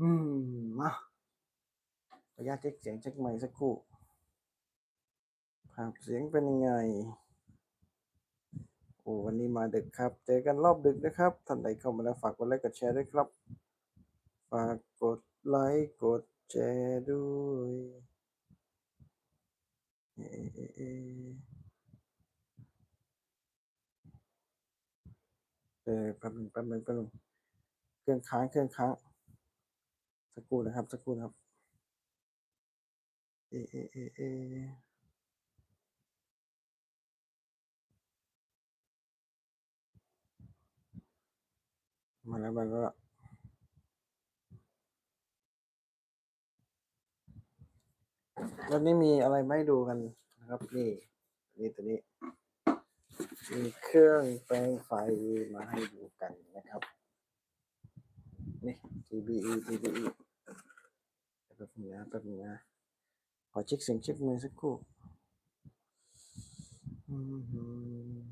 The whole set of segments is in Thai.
อืมมาขออนุญาตเช็คเสียงเช็คไมค์สักครู่ภาพเสียงเป็นยังไง โอ้วันนี้มาดึกครับ เจอกันรอบดึกนะครับ ท่านใดเข้ามาแล้วฝากกดไลค์กดแชร์ด้วยครับ ฝากกดไลค์กดแชร์ด้วยเอเอเอเออแป๊บนึงแป๊บนึงแป๊บนึงเครื่องค้างเครื่องค้าง สักครู่นะครับ สักครู่นะครับเอเอเอเอมาแล้วมาแล้วแล้วนี่มีอะไรไม่ดูกันนะครับ นี่นี่ตัวนี้ มีเครื่องแปลงไฟมาให้ดูกันนะครับ นี่ TBE TBE แบนึงนะแป๊บนึงนะ ขอเช็คเสียงเช็คมือสักครู่อืมหือ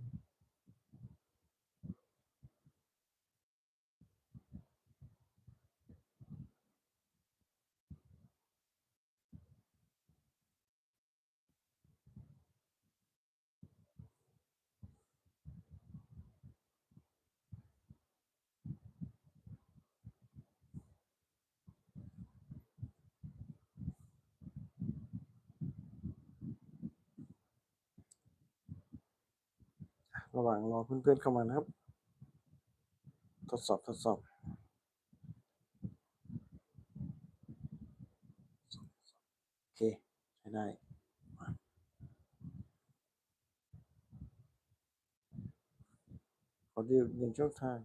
ระหว่างรอ เพื่อนๆเข้ามานะครับ ทดสอบทดสอบโอเคใช้ได้มาขอดูหนึ่งช่องทาง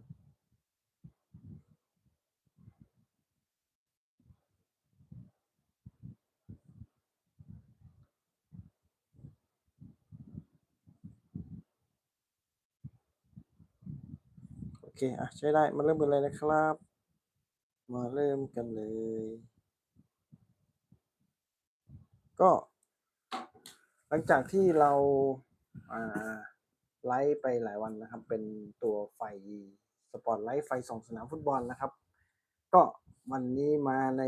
เค อะ ใช้ได้ มาเริ่มกันเลยนะครับ มาเริ่มกันเลย ก็ หลังจากที่เรา อ่า ไลฟ์ไปหลายวันนะครับ เป็นตัวไฟสปอตไลท์ไฟส่องสนามฟุตบอลนะครับ ก็วันนี้มาใน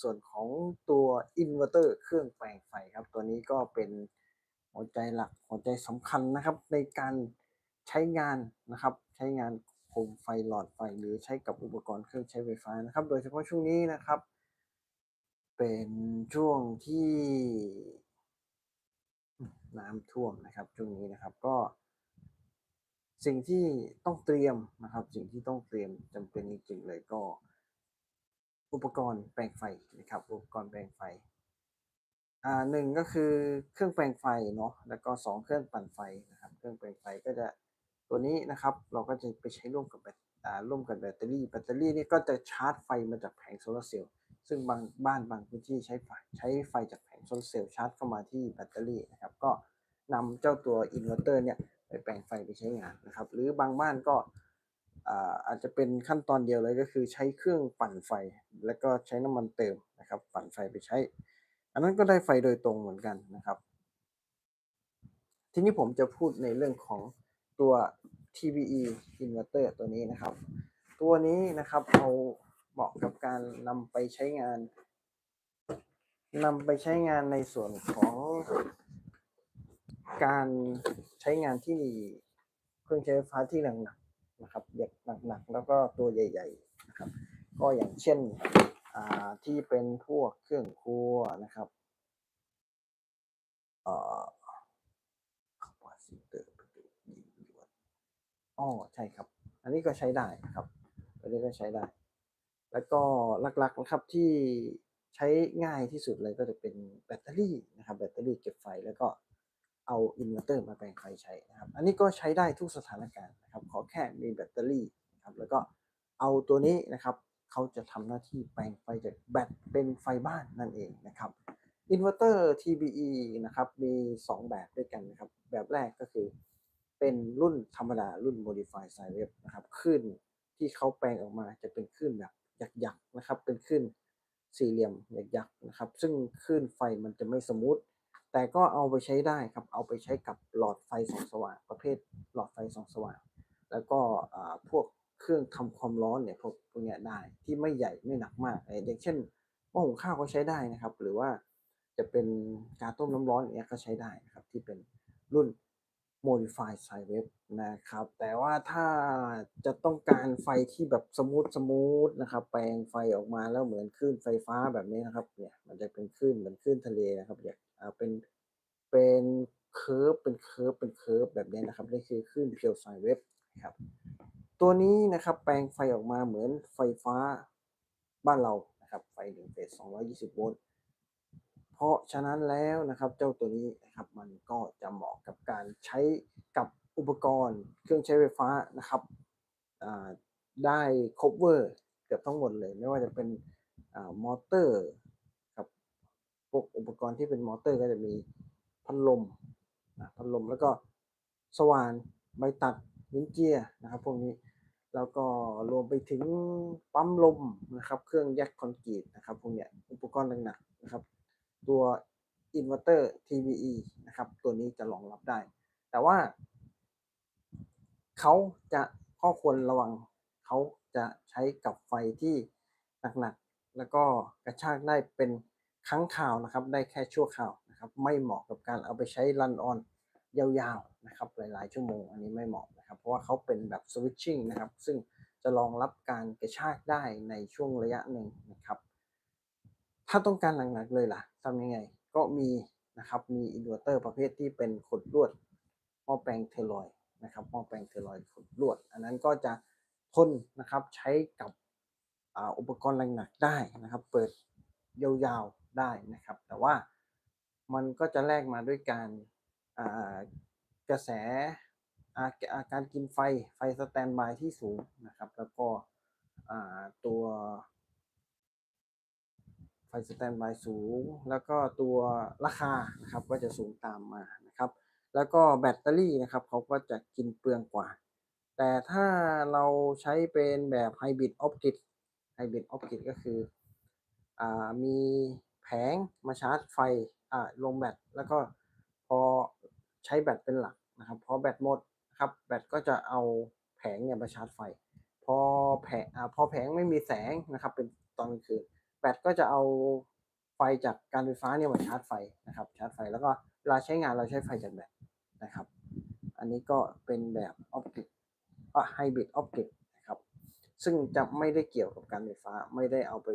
ส่วนของตัวอินเวอร์เตอร์เครื่องแปลงไฟครับ ตัวนี้ก็เป็นหัวใจหลักหัวใจสำคัญนะครับ ในการใช้งานนะครับ ใช้งาน โคมไฟหลอดไฟหรือใช้กับอุปกรณ์เครื่องใช้ไฟฟ้านะครับ โดยเฉพาะช่วงนี้นะครับ เป็นช่วงที่น้ำท่วมนะครับช่วงนี้นะครับก็ สิ่งที่ต้องเตรียมนะครับ สิ่งที่ต้องเตรียมจำเป็นจริงๆเลยก็ อุปกรณ์แปลงไฟนะครับ อุปกรณ์แปลงไฟอ่าหนึ่งก็คือเครื่องแปลงไฟเนาะแล้วก็สองเครื่องปั่นไฟนะครับ เครื่องแปลงไฟก็จะ ตัวนี้นะครับเราก็จะไปใช้ร่วมกับแบตอ่าร่วมกับแบตเตอรี่ แบตเตอรี่นี่ก็จะชาร์จไฟมาจากแผงโซลาร์เซลล์ซึ่งบางบ้านบางพื้นที่ใช้ไฟใช้ไฟจากแผงโซลาร์เซลล์ชาร์จเข้ามาที่แบตเตอรี่นะครับก็นำเจ้าตัวอินเวอร์เตอร์เนี่ยไปแปลงไฟไปใช้งานนะครับ หรือบางบ้านก็อ่าอาจจะเป็นขั้นตอนเดียวเลยก็คือใช้เครื่องปั่นไฟ แล้วก็ใช้น้ำมันเติมนะครับ ปั่นไฟไปใช้ อันนั้นก็ได้ไฟโดยตรงเหมือนกันนะครับ ทีนี้ผมจะพูดในเรื่องของ ตัว TBE inverter ตัวนี้นะครับ ตัวนี้นะครับเอาเหมาะกับการนำไปใช้งานนำไปใช้งานในส่วนของการใช้งานที่เครื่องใช้ไฟฟ้าที่หนักๆนะครับเด็กหนักๆแล้วก็ตัวใหญ่ ๆนะครับ ก็อย่างเช่นอ่าที่เป็นพวกเครื่องครัวนะครับ เอ่อคาปาซิเตอร์ประจุยิงยวน อ๋อใช่ครับ อันนี้ก็ใช้ได้นะครับ อันนี้ก็ใช้ได้ แล้วก็หลักๆนะครับที่ใช้ง่ายที่สุดเลยก็จะเป็นแบตเตอรี่นะครับ แบตเตอรี่เก็บไฟแล้วก็เอาอินเวอร์เตอร์มาแปลงไฟใช้นะครับ อันนี้ก็ใช้ได้ทุกสถานการณ์นะครับ ขอแค่มีแบตเตอรี่นะครับ แล้วก็เอาตัวนี้นะครับเขาจะทำหน้าที่แปลงไฟจากแบตเป็นไฟบ้านนั่นเองนะครับอินเวอร์เตอร์ TBE นะครับ มี 2 แบบด้วยกันนะครับ แบบแรกก็คือ เป็นรุ่นธรรมดารุ่น Modify Sine w a v นะครับคลื่นที่เขาแปลงออกมาจะเป็นคลื่นแบบหยักๆนะครับ เป็นคลื่นสี่เหลี่ยมหยักๆนะครับ ซึ่งคลื่นไฟมันจะไม่สมูทแต่ก็เอาไปใช้ได้ครับ เอาไปใช้กับหลอดไฟส่องสว่างประเภทหลอดไฟส่องสว่าง แล้วก็พวกเครื่องทำความร้อนเนี่ยพวกพวกเนี้ยได้ที่ไม่ใหญ่ไม่หนักมากอย่างเช่นหม้อหุงข้าวก็ใช้ได้นะครับ หรือว่าจะเป็นการต้มน้ำร้อนอย่างเงี้ยก็ใช้ได้นะครับที่เป็นรุ่น modify sine wave นะครับ แต่ว่าถ้าจะต้องการไฟที่แบบสมูทสมูทนะครับ แปลงไฟออกมาแล้วเหมือนคลื่นไฟฟ้าแบบนี้นะครับ เนี่ย มันจะเป็นคลื่นเหมือนคลื่นทะเลนะครับอยากอ่าเป็น เป็นเคิร์ฟ เป็นเคิร์ฟ เป็นเคิร์ฟแบบนี้นะครับ นี่คือคลื่นเพียวไซเวฟนะครับ ตัวนี้นะครับ แปลงไฟออกมาเหมือนไฟฟ้าบ้านเรา นะครับ ไฟหนึ่งเฟส220 โวลต์ เพราะฉะนั้นแล้วนะครับเจ้าตัวนี้นะครับมันก็จะเหมาะกับการใช้กับอุปกรณ์ เครื่องใช้ไฟฟ้านะครับอ่าได้ cover เกือบทั้งหมดเลย ไม่ว่าจะเป็นอมอเตอร์ครับพวกอุปกรณ์ที่เป็นมอเตอร์ก็จะมีพัดลมพัดลมแล้วก็สว่านใบตัดลิ้นเจียนะครับพวกนี้แล้วก็รวมไปถึงปั๊มลมนะครับ เครื่องแยกคอนกรีตนะครับพวกเนี้ยอุปกรณ์หนักๆนะครับ ตัวอินเวอร์เตอร์ TVE นะครับ ตัวนี้จะรองรับได้ แต่ว่า เขาจะข้อควรระวังเขาจะใช้กับไฟที่หนักๆ แล้วก็กระชากได้เป็นครั้งคราวนะครับ ได้แค่ชั่วคราวนะครับ ไม่เหมาะกับการเอาไปใช้รันออนยาวๆ นะครับ หลายๆ ชั่วโมง อันนี้ไม่เหมาะนะครับ เพราะว่าเขาเป็นแบบสวิตชิ่งนะครับ ซึ่งจะรองรับการกระชากได้ในช่วงระยะหนึ่งนะครับ ถ้าต้องการหนักๆเลยล่ะทำยังไง ก็มีนะครับมีอินเวอร์เตอร์ประเภทที่เป็นขดลวดหม้อแปลงเทลอยด์นะครับหม้อแปลงเทลอยด์ขดลวด อันนั้นก็จะทนนะครับใช้กับอ,อุปกรณ์หนักๆได้นะครับ เปิดยาวๆได้นะครับ แต่ว่ามันก็จะแลกมาด้วยการกระแสอาการกินไฟไฟสแตนบายที่สูงนะครับ แล้วก็ตัว ไฟสแตนบายสูง แล้วก็ตัวราคานะครับก็จะสูงตามมานะครับ แล้วก็แบตเตอรี่นะครับเขาก็จะกินเปลืองกว่า แต่ถ้าเราใช้เป็นแบบไฮบริดออปติกไฮบริดออปติกก็คืออ่ามีแผงมาชาร์จไฟอ่าลงแบตแล้วก็พอใช้แบตเป็นหลักนะครับพอแบตหมดนะครับแบตก็จะเอาแผงเนี่ยมาชาร์จไฟ พอแผงอ่าพอแผงไม่มีแสงนะครับเป็นตอนกลางคืน แบตก็จะเอาไฟจากการไฟฟ้าเนี่ยมาชาร์จไฟนะครับ ชาร์จไฟแล้วก็เวลาใช้งานเราใช้ไฟจากแบตนะครับ อันนี้ก็เป็นแบบออปติกอะไฮบริดออปติกนะครับ ซึ่งจะไม่ได้เกี่ยวกับการไฟฟ้าไม่ได้เอาไป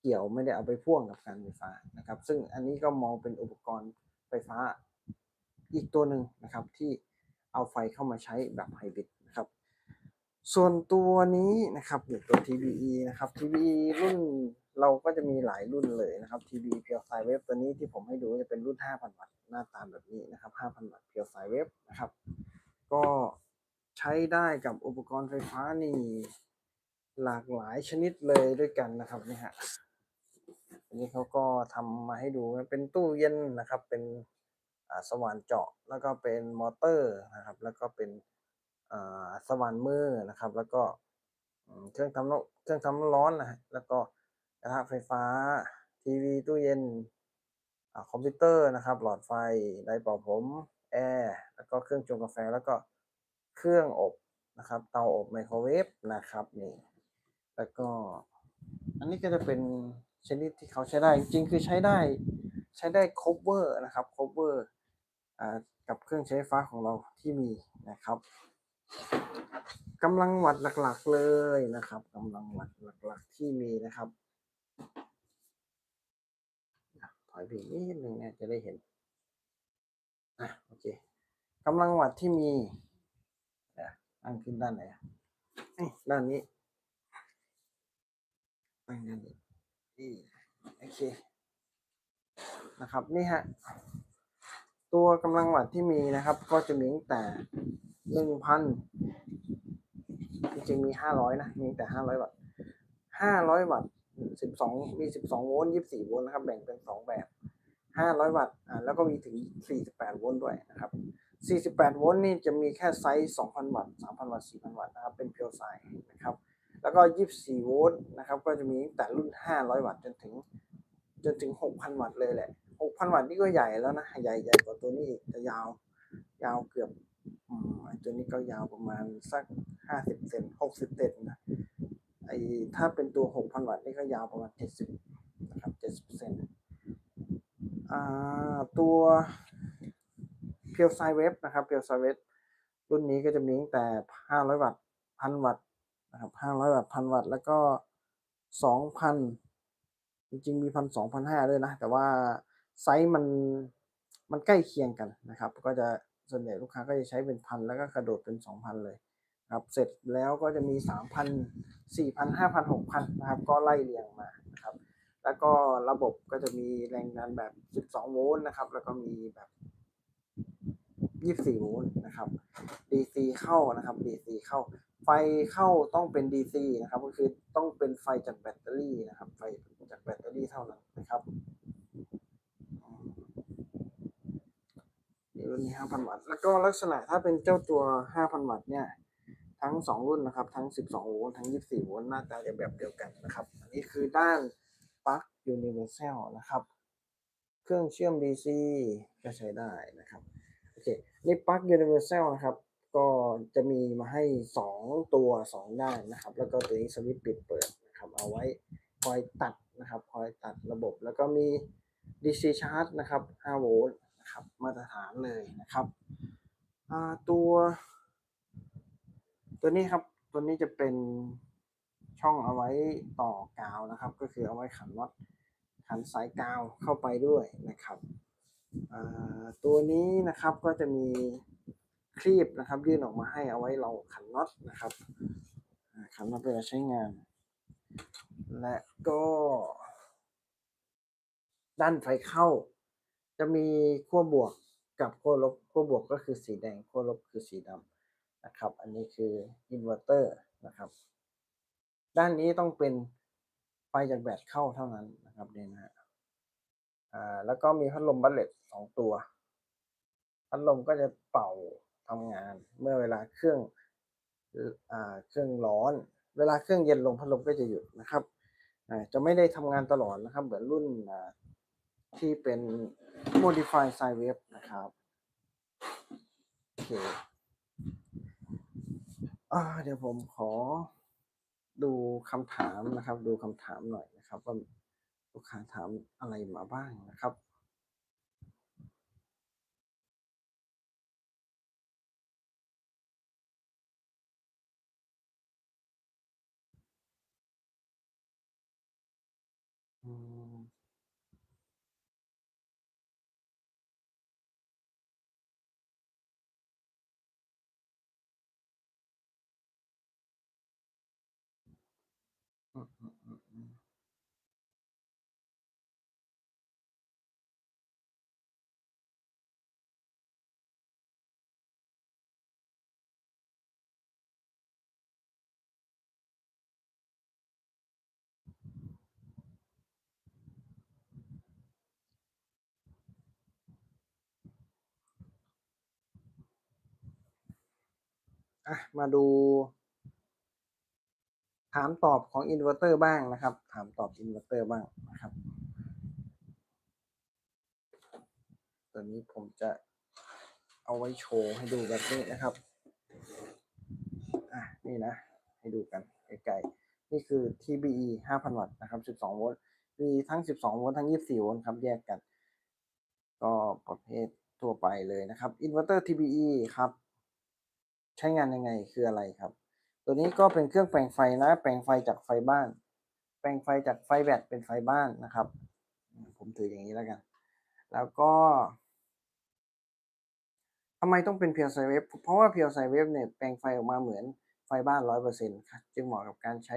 เกี่ยวไม่ได้เอาไปพ่วงกับการไฟฟ้านะครับ ซึ่งอันนี้ก็มองเป็นอุปกรณ์ไฟฟ้าอีกตัวหนึ่งนะครับที่เอาไฟเข้ามาใช้แบบไฮบริด ส่วนตัวนี้นะครับอยู่ตัว TBE นะครับ TBE รุ่นเราก็จะมีหลายรุ่นเลยนะครับ TBE เพียวไซเวฟตัวนี้ที่ผมให้ดูจะเป็นรุ่น 5,000 วัตต์หน้าตาแบบนี้นะครับ 5,000 วัตต์เพียวไซเวฟนะครับ ก็ใช้ได้กับอุปกรณ์ไฟฟ้านี่หลากหลายชนิดเลยด้วยกันนะครับนี่ฮะอันนี้เขาก็ทำมาให้ดูเป็นตู้เย็นนะครับ เป็นอ่าสว่านเจาะแล้วก็เป็นมอเตอร์นะครับ แล้วก็เป็นอ่า สว่านมือนะครับ แล้วก็เครื่องทำน้ำเครื่องทำน้ำร้อนนะ แล้วก็กระทะไฟฟ้า ทีวี ตู้เย็นอคอมพิวเตอร์นะครับ หลอดไฟไดร์เป่าผม แอร์ แล้วก็เครื่องชงกาแฟ แล้วก็เครื่องอบนะครับ เตาอบไมโครเวฟนะครับนี่ แล้วก็อันนี้ก็จะเป็นชนิดที่เขาใช้ได้ จริงคือใช้ได้ใช้ได้ cover นะครับ cover อ่ากับเครื่องใช้ไฟฟ้าของเราที่มีนะครับ กำลังวัดหลักๆเลยนะครับกำลังวัดหลัก ๆ ที่มีนะครับถอยไปนิดนึงเนี่ยจะได้เห็นอะโอเคกำลังวัดที่มีเดี๋ยวตั้งขึ้นด้านไหนด้านนี้ตั้งด้านนี้โอเคนะครับนี่ฮะตัวกำลังวัตต์ที่มีนะครับ ก็จะมีตั้งแต่ หนึ่งพันจริงๆมีห้าร้อยนะมีแต่ห้าร้อยวัตต์ห้าร้อยวัตต์สิบสองมีสิบสองโวลต์ยี่สิบสี่โวลต์นะครับ แบ่งเป็นสองแบบห้าร้อยวัตต์อ่าแล้วก็มีถึงสี่สิบแปดโวลต์ด้วยนะครับสี่สิบแปดโวลต์นี่จะมีแค่ไซส์สองพันวัตต์สามพันวัตต์สี่พันวัตต์นะครับ เป็นเพียวไซนะครับ แล้วก็ยี่สิบสี่โวลต์นะครับ ก็จะมีแต่รุ่นห้าร้อยวัตต์จนถึง จนถึงหกพันวัตต์เลยแหละหกพันวัตต์นี่ก็ใหญ่แล้วนะ ใหญ่ใหญ่กว่าตัวนี้อีกแต่ยาว ยาวเกือบ ไอ้ตัวนี้ก็ยาวประมาณสักห้าสิบเซนหกสิบเซนนะไอถ้าเป็นตัวหกพันวัตต์นี่ก็ยาวประมาณเจ็ดสิบนะครับเจ็ดสิบเซนอ่าตัวเพียวไซเวฟนะครับเพียวไซเวฟรุ่นนี้ก็จะมีตั้งแต่ห้าร้อยวัตต์พันวัตต์นะครับห้าร้อยวัตต์พันวัตต์แล้วก็สองพันจริงๆมีพันสองพันห้าด้วยนะ แต่ว่าไซส์มันมันใกล้เคียงกันนะครับ ก็จะ ส่วนใหญ่ลูกค้าก็จะใช้เป็นพันแล้วก็กระโดดเป็นสองพันเลยครับเสร็จแล้วก็จะมีสามพันสี่พันห้าพันหกพันนะครับก็ไล่เรียงมานะครับแล้วก็ระบบก็จะมีแรงดันแบบ 12 โวลต์นะครับ แล้วก็มีแบบ 24 โวลต์นะครับ DC เข้านะครับ DC เข้า ไฟเข้าต้องเป็น DC นะครับ ก็คือต้องเป็นไฟจากแบตเตอรี่นะครับ ไฟจากแบตเตอรี่เท่านั้นนะครับ รุ่นนี้ 5,000 วัตต์ แล้วก็ลักษณะถ้าเป็นเจ้าตัว 5,000 วัตต์เนี่ย ทั้ง 2 รุ่นนะครับ ทั้ง 12 โวลต์ ทั้ง 24 โวลต์ หน้าตาจะแบบเดียวกันนะครับ อันนี้คือด้านปลั๊ก Universal นะครับ เครื่องเชื่อม DC ก็ใช้ได้นะครับ โอเค นี่ปลั๊ก Universal นะครับ ก็จะมีมาให้ 2 ตัว 2 ด้านนะครับ แล้วก็ตัวนี้สวิตช์ปิดเปิดนะครับ เอาไว้คอยตัดนะครับ คอยตัดระบบ แล้วก็มี DC charge นะครับ 5 โวลต์ นะครับมาตรฐานเลยนะครับตัว ตัวนี้ครับตัวนี้จะเป็นช่องเอาไว้ต่อกาวนะครับ ก็คือเอาไว้ขันน็อตขันสายกาวเข้าไปด้วยนะครับตัวนี้นะครับก็จะมีคลีบนะครับยื่นออกมาให้เอาไว้เราขันน็อตนะครับขันน็อตเวลาใช้งาน และก็ ด้านไฟเข้า จะมีขั้วบวกกับขั้วลบขั้วบวกก็คือสีแดงขั้วลบคือสีดำนะครับ อันนี้คืออินเวอร์เตอร์นะครับ ด้านนี้ต้องเป็นไฟจากแบตเข้าเท่านั้นนะครับเนี่ยนะฮะอ่าแล้วก็มีพัดลมบัลเลตสองตัว พัดลมก็จะเป่าทำงาน เมื่อเวลาเครื่องอ่าเครื่องร้อน เวลาเครื่องเย็นลงพัดลมก็จะหยุดนะครับจะไม่ได้ทำงานตลอดนะครับ เหมือนรุ่น ที่เป็น modify sine wave นะครับโอเคอเดี๋ยวผมขอดูคำถามนะครับ ดูคำถามหน่อยนะครับ ว่าลูกค้าถามอะไรมาบ้างนะครับอืม อะมาดู ถามตอบของอินเวอร์เตอร์บ้างนะครับ ถามตอบอินเวอร์เตอร์บ้างนะครับ ตัวนี้ผมจะเอาไว้โชว์ให้ดูแบบนี้นะครับ อะนี่นะ ให้ดูกันใกล้ๆนี่คือ TBE 5,000 วัตต์นะครับ 12 โวลต์ มีทั้ง 12 โวลต์ทั้ง 24 โวลต์ครับ แยกกัน ก็ประเภททั่วไปเลยนะครับ อินเวอร์เตอร์ TBE ครับ ใช้งานยังไงคืออะไรครับ ตัวนี้ก็เป็นเครื่องแปลงไฟนะ แปลงไฟจากไฟบ้าน แปลงไฟจากไฟแบตเป็นไฟบ้านนะครับ ผมถืออย่างนี้แล้วกัน แล้วก็ทำไมต้องเป็นเพียวไซเวฟเพราะว่าเพียวไซเวฟเนี่ยแปลงไฟออกมาเหมือนไฟบ้านร้อยเปอร์เซ็นต์จึงเหมาะกับการใช้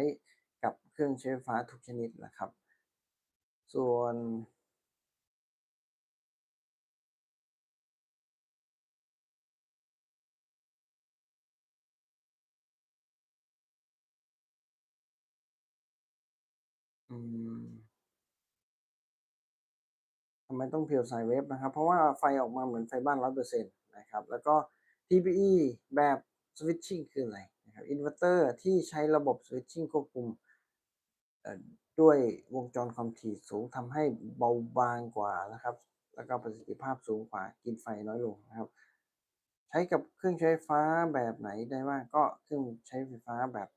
กับเครื่องใช้ไฟฟ้าทุกชนิดนะครับ ส่วน อืม ทำไมต้องเพียวไซเวฟนะครับ เพราะว่าไฟออกมาเหมือนไฟบ้านร้อยเปอร์เซ็นต์นะครับ แล้วก็ TPE แบบสวิตชิ่งคืออะไรนะครับอินเวอร์เตอร์ที่ใช้ระบบสวิตชิ่งควบคุมด้วยวงจรความถี่สูงทำให้เบาบางกว่านะครับ แล้วก็ประสิทธิภาพสูงกว่ากินไฟน้อยลงนะครับ ใช้กับเครื่องใช้ไฟฟ้าแบบไหนได้บ้างก็เครื่องใช้ไฟฟ้าแบบ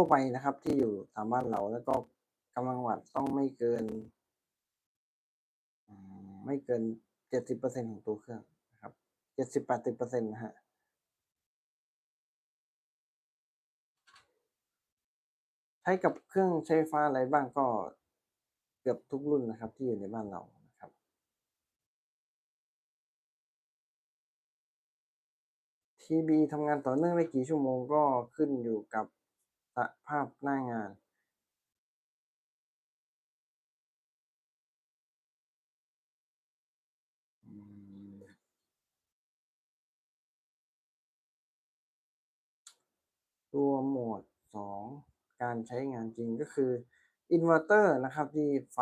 ทั่วไปนะครับ ที่อยู่ตามบ้านเราแล้วก็กำลังวัตต์ต้องไม่เกินไม่เกินเจ็ดสิบเปอร์เซ็นของตัวเครื่องนะครับเจ็ดสิบแปดสิบเปอร์เซ็นนะฮะใช้กับเครื่องใช้ไฟฟ้าอะไรบ้างก็เกือบทุกรุ่นนะครับ ที่อยู่ในบ้านเรานะครับ ทีบีทำงานต่อเนื่องได้กี่ชั่วโมงก็ขึ้นอยู่กับ ภาพหน้างานตัวโหมดสองการใช้งานจริงก็คืออินเวอร์เตอร์นะครับที่ไฟ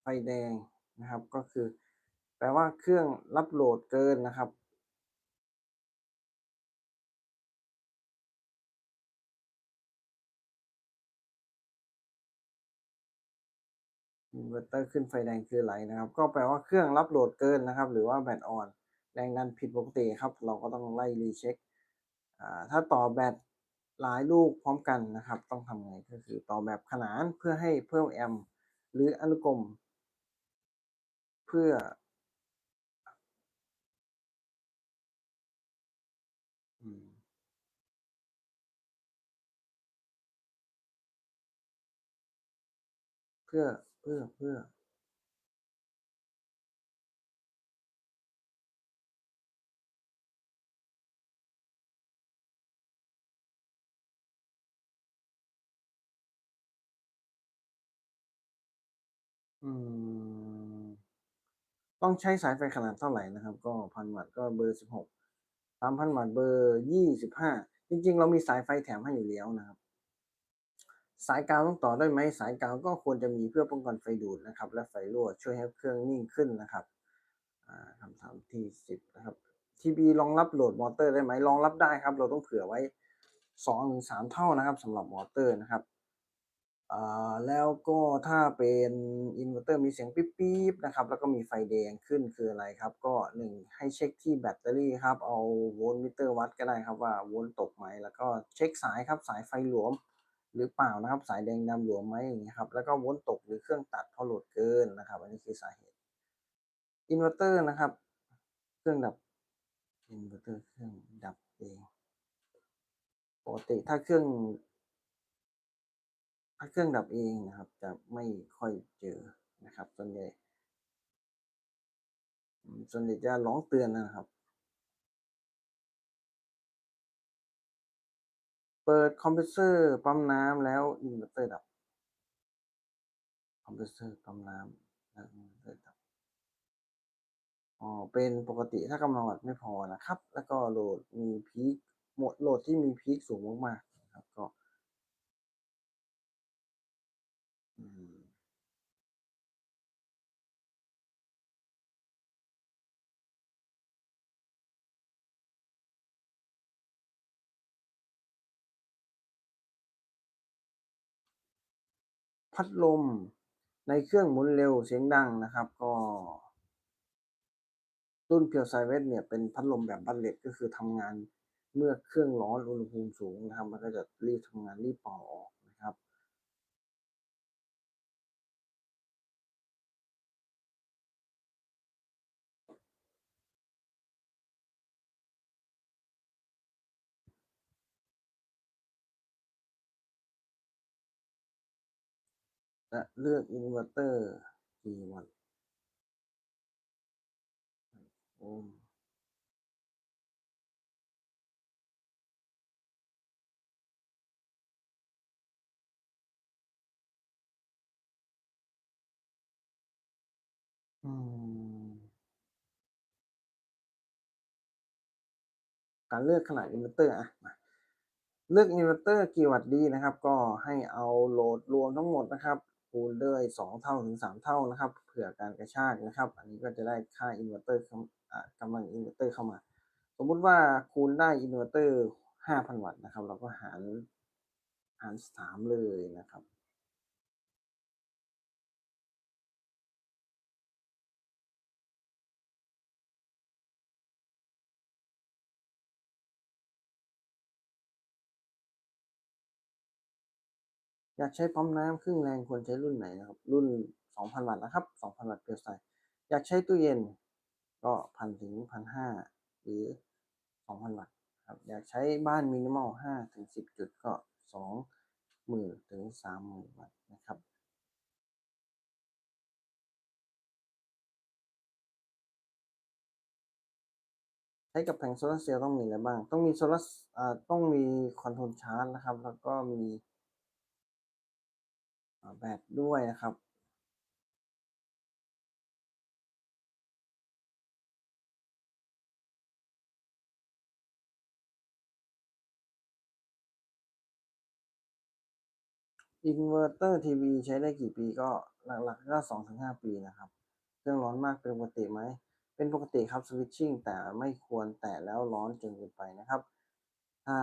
ไฟแดงนะครับก็คือ แปลว่าเครื่องรับโหลดเกินนะครับ อินเวอร์เตอร์ขึ้นไฟแดงคืออะไรนะครับ ก็แปลว่าเครื่องรับโหลดเกินนะครับ หรือว่าแบตอ่อน แรงดันผิดปกติครับ เราก็ต้องไล่รีเช็คถ้าต่อแบตหลายลูกพร้อมกันนะครับ ต้องทำไงก็คือต่อแบบขนานเพื่อให้เพิ่มแอมหรืออนุกรม เพื่ออืมเพื่อ เพื่อเพื่ออืมต้องใช้สายไฟขนาดเท่าไหร่นะครับ ก็พันวัตต์ก็เบอร์สิบหกสามพันวัตต์เบอร์ยี่สิบห้าจริง ๆ เรามีสายไฟแถมให้อยู่แล้วนะครับ สายกาวต้องต่อได้ไหมสายกาวก็ควรจะมีเพื่อป้องกันไฟดูดนะครับ และไฟรั่วช่วยให้เครื่องนิ่งขึ้นนะครับคำถามที่สิบนะครับทีบีรองรับโหลดมอเตอร์ได้ไหมรองรับได้ครับ เราต้องเผื่อไว้สองถึงสามเท่านะครับสำหรับมอเตอร์นะครับแล้วก็ถ้าเป็นอินเวอร์เตอร์มีเสียงปิ๊บๆนะครับ แล้วก็มีไฟแดงขึ้นคืออะไรครับ ก็หนึ่งให้เช็คที่แบตเตอรี่ครับ เอาโวลต์มิเตอร์วัดก็ได้ครับว่าโวลต์ตกไหม แล้วก็เช็คสายครับสายไฟหลวม หรือเปล่านะครับ สายแดงดำหลวมไหมอย่างเงี้ยครับแล้วก็วลต์ตกหรือเครื่องตัดพราะโหลดเกินนะครับ อันนี้คือสาเหตุอินเวอร์เตอร์นะครับ เครื่องดับอินเวอร์เตอร์เครื่องดับเองปกติถ้าเครื่อง ถ้าเครื่องดับเองนะครับ จะไม่ค่อยเจอนะครับส่วนใหญ่ส่วนใหญ่จะร้องเตือนนะครับ เปิดคอมเพรสเซอร์ปั๊มน้ำแล้วอินเวอร์เตอร์ดับ คอมเพรสเซอร์ปั๊มน้ำแล้วอินเวอร์เตอร์ดับ อ๋อ เป็นปกติถ้ากำลังวัดไม่พอนะครับ แล้วก็โหลดมีพีคหมดโหลดที่มีพีคสูงมากๆนะครับก็ อืม พัดลมในเครื่องหมุนเร็วเสียงดังนะครับ ก็รุ่นเพียวไซเวสเนี่ยเป็นพัดลมแบบบัลเลตก็คือทำงานเมื่อเครื่องร้อนอุณหภูมิสูงนะครับ มันก็จะรีบทำงานรีบเป่าออก และเลือกอินเวอร์เตอร์กี่วัตต์โอห์มการเลือกขนาดอินเวอร์เตอร์อะเลือกอินเวอร์เตอร์กี่วัตต์ดีนะครับ ก็ให้เอาโหลดรวมทั้งหมดนะครับ คูณด้วยสองเท่าถึงสามเท่านะครับ เผื่อการกระชากนะครับ อันนี้ก็จะได้ค่าอินเวอร์เตอร์กำลังอินเวอร์เตอร์เข้ามา สมมุติว่าคูณได้อินเวอร์เตอร์ห้าพันวัตต์นะครับ เราก็หารหารสามเลยนะครับ อยากใช้ปั๊มน้ำครึ่งแรงควรใช้รุ่นไหนนะครับ รุ่น 2,000 วัตต์นะครับ 2,000 วัตต์เปลวไฟอยากใช้ตู้เย็นก็พันถึงพันห้าหรือ 2,000 วัตต์ครับอยากใช้บ้านมินิมอล5ถึง10 จุดก็20,000ถึง30,000วัตต์นะครับใช้กับแผงโซลาร์เซลล์ต้องมีอะไรบ้าง ต้องมีโซลาร์ต้องมีคอนโทรลชาร์จนะครับ แล้วก็มี แบตด้วยนะครับอินเวอร์เตอร์ทีวีใช้ได้กี่ปีก็หลักๆก็สองถึงห้าปีนะครับ เครื่องร้อนมากเป็นปกติไหม เป็นปกติครับสวิตชิ่งแต่ไม่ควรแตะแล้วร้อนจนเกินไปนะครับ ถ้า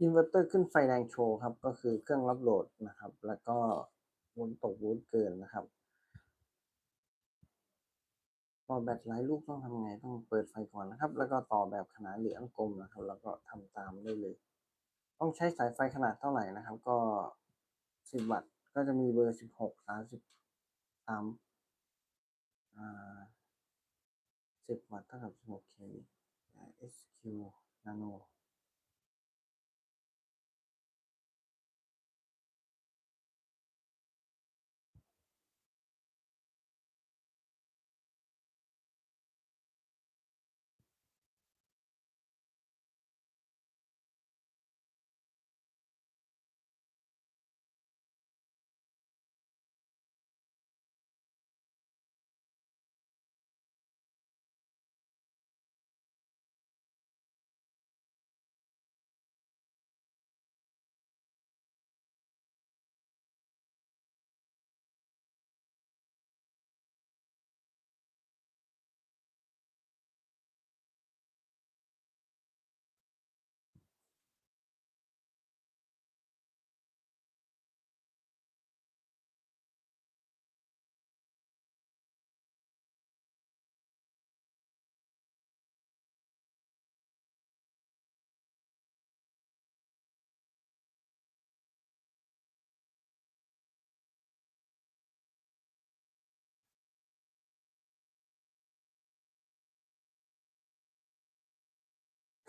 อินเวอร์เตอร์ขึ้นไฟแรงโชว์ครับ ก็คือเครื่องรับโหลดนะครับ แล้วก็วนตกวูดเกินนะครับต่อแบตหลายลูกต้องทำไงต้องเปิดไฟก่อนนะครับ แล้วก็ต่อแบบขนานเหลืองกลมนะครับ แล้วก็ทำตามได้เลย ต้องใช้สายไฟขนาดเท่าไหร่นะครับ ก็ 10 วัตต์ก็จะมีเบอร์ 16 30 3อ่า10 วัตต์เท่ากับ16เค SQ Nano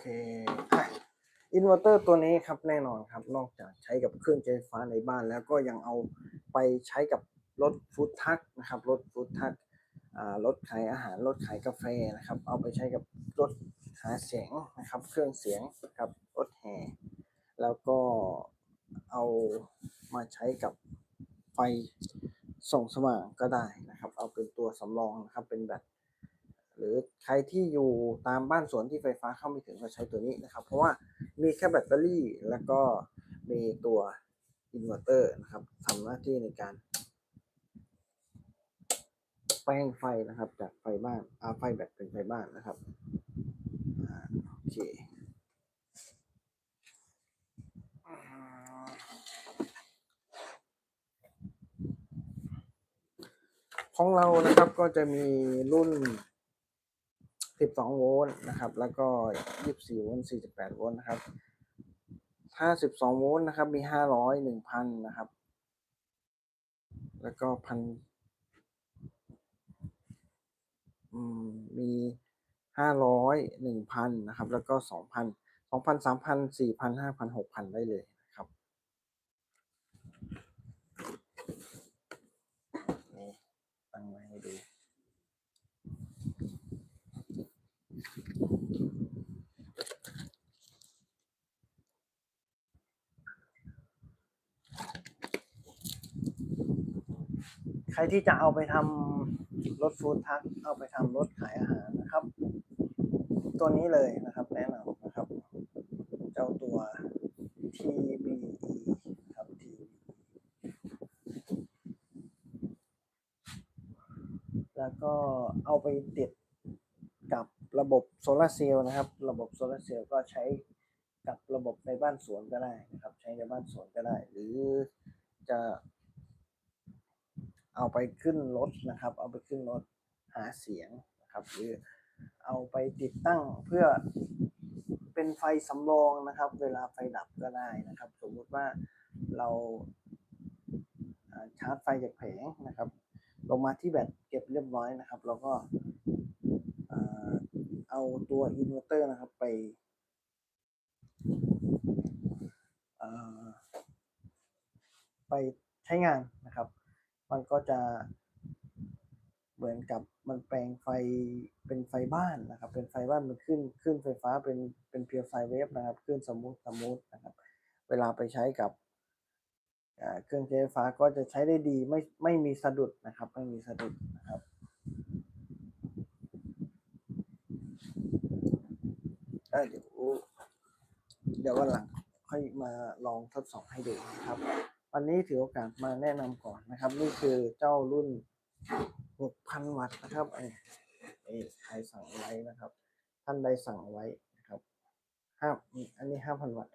เคอินเวอร์เตอร์ตัวนี้ครับแน่นอนครับ นอกจากใช้กับเครื่องใช้ไฟฟ้าในบ้าน แล้วก็ยังเอาไปใช้กับรถฟู้ดทัคนะครับรถฟู้ดทัคอ่ารถขายอาหารรถขายกาแฟนะครับ เอาไปใช้กับรถหาเสียงนะครับ เครื่องเสียงกับรถแห่แล้วก็เอามาใช้กับไฟส่องสว่างก็ได้นะครับ เอาเป็นตัวสำรองนะครับเป็นแบต หรือใครที่อยู่ตามบ้านสวนที่ไฟฟ้าเข้าไม่ถึงก็ใช้ตัวนี้นะครับ เพราะว่ามีแค่แบตเตอรี่แล้วก็มีตัวอินเวอร์เตอร์นะครับทำหน้าที่ในการแปลงไฟนะครับ จากไฟบ้านอาไฟแบตเป็นไฟบ้านนะครับโอเคของเรานะครับก็จะมีรุ่น 12 โวลต์นะครับ แล้วก็ 24 โวลต์ 48 โวลต์นะครับ ถ้า 12 โวลต์นะครับ มี 500 1,000 นะครับ แล้วก็พันมี 500 1,000 นะครับ แล้วก็ 2,000 2,000 3,000 4,000 5,000 6,000 ได้เลยนะครับ นี่ตั้งไว้ให้ดู รที่จะเอาไปทำรถฟู้ดทัคเอาไปทำรถขายอาหารนะครับ ตัวนี้เลยนะครับ แนะนำนะครับ เจ้าตัว TBE ครับ TBE แล้วก็เอาไปติดกับระบบโซลาร์เซลล์นะครับ ระบบโซลาร์เซลล์ก็ใช้กับระบบในบ้านสวนก็ได้นะครับ ใช้ในบ้านสวนก็ได้ หรือจะ เอาไปขึ้นรถนะครับ เอาไปขึ้นรถหาเสียงนะครับหรือเอาไปติดตั้งเพื่อเป็นไฟสำรองนะครับ เวลาไฟดับก็ได้นะครับ สมมุติว่าเราชาร์จไฟจากแผงนะครับ ลงมาที่แบตเก็บเรียบร้อยนะครับแล้วก็เอาตัวอินเวอร์เตอร์นะครับไปไปใช้งาน มันก็จะเหมือนกับมันแปลงไฟเป็นไฟบ้านนะครับ เป็นไฟบ้านมันขึ้นขึ้นไฟฟ้าเป็นเป็นเพียวไฟเวฟนะครับ ขึ้นสมูทสมูทนะครับ เวลาไปใช้กับเครื่องใช้ไฟฟ้าก็จะใช้ได้ดีไม่ไม่มีสะดุดนะครับ ไม่มีสะดุดนะครับเอ้ยเดี๋ยวเดี๋ยววันหลังค่อยมาลองทดสอบให้ดูนะครับ วันนี้ถือโอกาสมาแนะนำก่อนนะครับ นี่คือเจ้ารุ่น 6,000 วัตต์นะครับไอ้ไอ้ใครสั่งไว้นะครับ ท่านใดสั่งเอาไว้นะครับห้าอันนี้ 5,000 วัตต์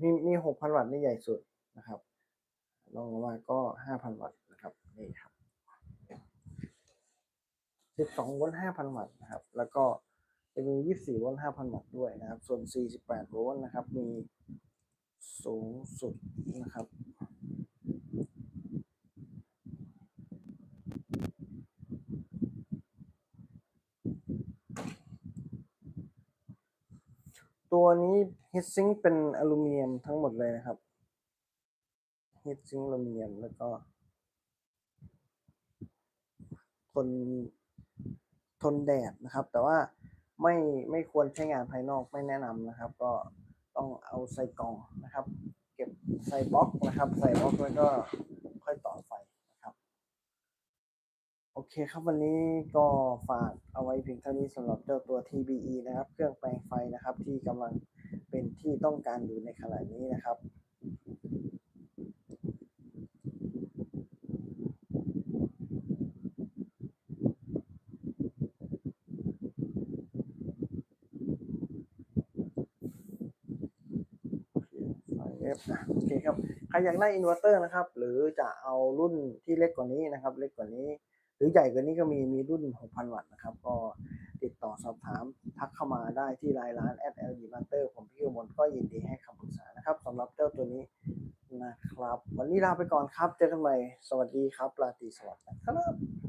มีมี 6,000 วัตต์นี่ใหญ่สุดนะครับลองลงมาก็ 5,000 วัตต์นะครับนี่ครับ12โวลต์5,000 วัตต์นะครับ แล้วก็จะมี 24โวลต์5,000 วัตต์ด้วยนะครับ ส่วน 48โวลต์นะครับ มีสูงสุดนะครับ ตัวนี้ฮีทซิงเป็นอลูมิเนียมทั้งหมดเลยนะครับฮีทซิงอลูมิเนียมแล้วก็ ทนทนแดดนะครับ แต่ว่าไม่ไม่ควรใช้งานภายนอกไม่แนะนำนะครับ ก็ต้องเอาใส่กล่องนะครับ เก็บใส่บล็อกนะครับ ใส่บล็อกแล้วก็ค่อยต่อ โอเคครับวันนี้ก็ฝากเอาไว้เพียงเท่านี้สำหรับเจ้าตัว TBE นะครับ เครื่องแปลงไฟนะครับที่กำลังเป็นที่ต้องการอยู่ในขณะนี้นะครับไฟเอฟอะโอเคครับ ใครอยากได้อินเวอร์เตอร์นะครับ หรือจะเอารุ่นที่เล็กกว่านี้นะครับ เล็กกว่านี้ รือใหญ่กว่านี้ก็มีมีรุ่น 6,000 วัตต์นะครับ ก็ติดต่อสอบถามทักเข้ามาได้ที่ไลน์ร้าน @lg master ผมพี่กมลก็ยินดีให้คำปรึกษานะครับสำหรับเจ้าตัวนี้นะครับ วันนี้ลาไปก่อนครับ เจอกันใหม่ สวัสดีครับราตรีสวัสดิ์นะครับ